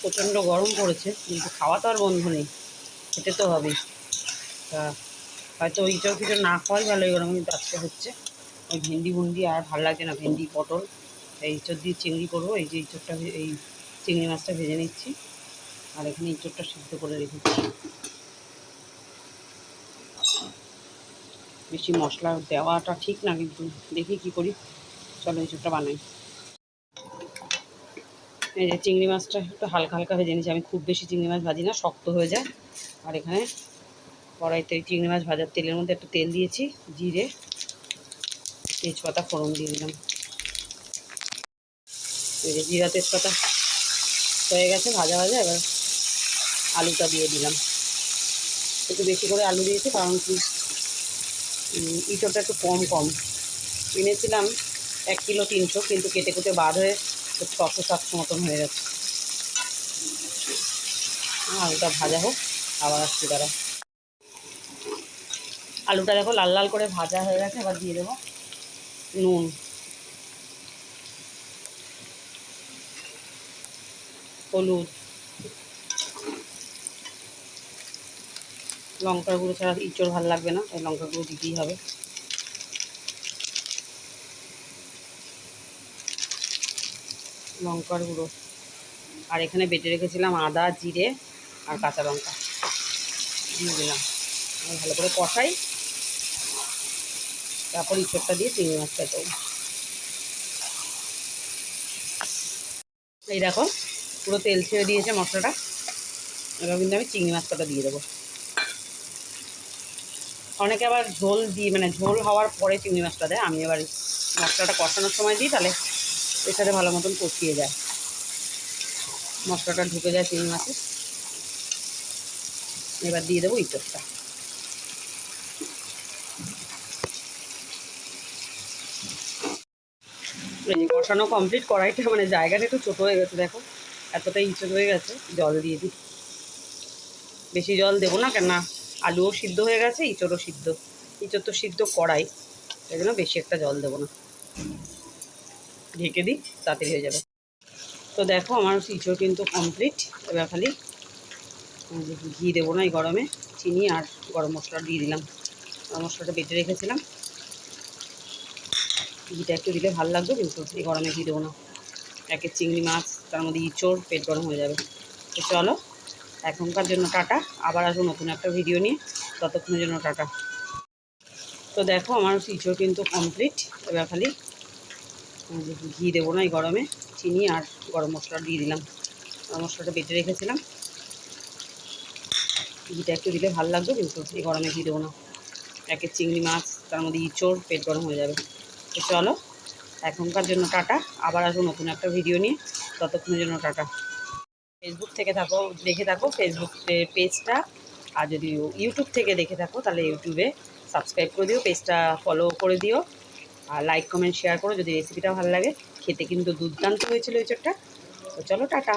প্রচণ্ড গরম পড়েছে, কিন্তু খাওয়া তো আর বন্ধ নেই, খেতে তো হবে তা হয়তো ইঁচড় ফিচড় না খাওয়াই ভালো, এই গরম কিন্তু আজকে হচ্ছে। ওই ভেন্ডি ভুন্ডি আর ভালো লাগছে না, ভেন্ডি, পটল, এই ইঁচড় দিয়ে চিংড়ি করব, এই যে ইঁচড়টা এই চিংড়ি মাছটা ভেজে নিচ্ছি। আর এখানে ইঁচড়টা সিদ্ধ করে রেখেছি। বেশি মশলা দেওয়াটা ঠিক না, কিন্তু দেখি কি করি। চলো ইঁচড়টা বানাই। এই যে চিংড়ি মাছটা একটু হালকা হালকা ভেজে নিয়েছি আমি খুব বেশি চিংড়ি মাছ ভাজি না, শক্ত হয়ে যায়। আর এখানে কড়াইতে ওই চিংড়ি মাছ ভাজার তেলের মধ্যে একটু তেল দিয়েছি, জিরে, তেজপাতা, ফোড়ন দিয়ে দিলাম। এই যে জিরা তেজপাতা হয়ে গেছে, ভাজা ভাজা, এবার আলুটা দিয়ে দিলাম। একটু বেশি করে আলু দিয়েছি, কারণ কি ইঁচড়টা একটু কম কম। কিনেছিলাম এক কিলো তিনশো, কিন্তু কেটে কেটে বাদ হয়ে ছশো সাতশো মতন হয়ে গেছে। আলুটা ভাজা হোক, আবার আসছি দাঁড়া। আলুটা দেখো লাল লাল করে ভাজা হয়ে গেছে আবার দিয়ে দেবো নুন। হলুদ। লঙ্কার গুঁড়ো ছাড়া ইঁচড় ভালো লাগবে না, তাই লঙ্কার গুঁড়ো দিতেই হবে। লঙ্কার গুঁড়ো। আর এখানে বেটে রেখেছিলাম আদা, জিরে আর কাঁচা লঙ্কা। দিয়ে দিলাম। ভালো করে কষাই। তারপর ইঁচড়টা দিয়ে চিংড়ি মাছটা দেবো। এই দেখো, পুরো তেল ছেড়ে দিয়েছে মশলাটা। এবার কিন্তু আমি চিংড়ি মাছটা দিয়ে দেবো। অনেকে আবার ঝোল দিই মানে ঝোল হওয়ার পরে চিংড়ি মাছটা দেয়। আমি এবার মশলাটা কষানোর সময় দিই, তাহলে এর ভালো মতন কষিয়ে যায়। মশলাটা ঢুকে যায় চিংড়ি মাছে। এবার দিয়ে দেবো ইঁচড়টা কষানো কমপ্লিট কড়াইটা মানে জায়গাটা একটু ছোটো হয়ে গেছে, দেখো। এতটাই ইঁচড় হয়ে গেছে, জল দিয়ে দিই। বেশি জল দেবো না কেন আলুও সিদ্ধ হয়ে গেছে ইঁচড়ও সিদ্ধ। ইঁচড় তো সিদ্ধ কড়াই এই জন্য বেশি একটা জল দেবো না। ঢেকে দিই, তাড়াতাড়ি হয়ে যাবে। তো দেখো আমার ইঁচড় কিন্তু কমপ্লিট এবার খালি ঘি দেবো না এই গরমে, চিনি আর গরম মশলা দিয়ে দিলাম। গরম মশলাটা বেটে রেখেছিলাম। ঘিটা একটু দিলে ভালো লাগবে, কিন্তু এই গরমে ঘি দেবো না। একের চিংড়ি মাছ, তার মধ্যে ইঁচড়, পেট গরম হয়ে যাবে। তো চলো, এখনকার জন্য টাটা। আবার আসব নতুন একটা ভিডিও নিয়ে। ততক্ষণের জন্য টাটা। তো দেখো আমার ইঁচড় কিন্তু কমপ্লিট এবার খালি ঘি দেবো না, এই গরমে, চিনি আর গরম মশলা দিয়ে দিলাম। গরম মশলাটা বেটে রেখেছিলাম। ঘিটা একটু দিলে ভালো লাগবে, কিন্তু এই গরমে ঘি দেবো না। একের চিংড়ি মাছ, তার মধ্যে ইঁচড়, পেট গরম হয়ে যাবে। তো চলো, এখনকার জন্য টাটা। আবার আসব নতুন একটা ভিডিও নিয়ে। ততক্ষণের জন্য টাটা। ফেসবুক থেকে থাকো, দেখে থাকো ফেসবুক পেজটা আর যদি ইউটিউব থেকে দেখে থাকো, তাহলে ইউটিউবে সাবস্ক্রাইব করে দিও পেজটা ফলো করে দিও। আর লাইক কমেন্ট শেয়ার করো। যদি রেসিপিটা ভালো লাগে, খেতে কিন্তু দুর্দান্ত হয়েছিল এই চটটা। তো চলো, টাটা।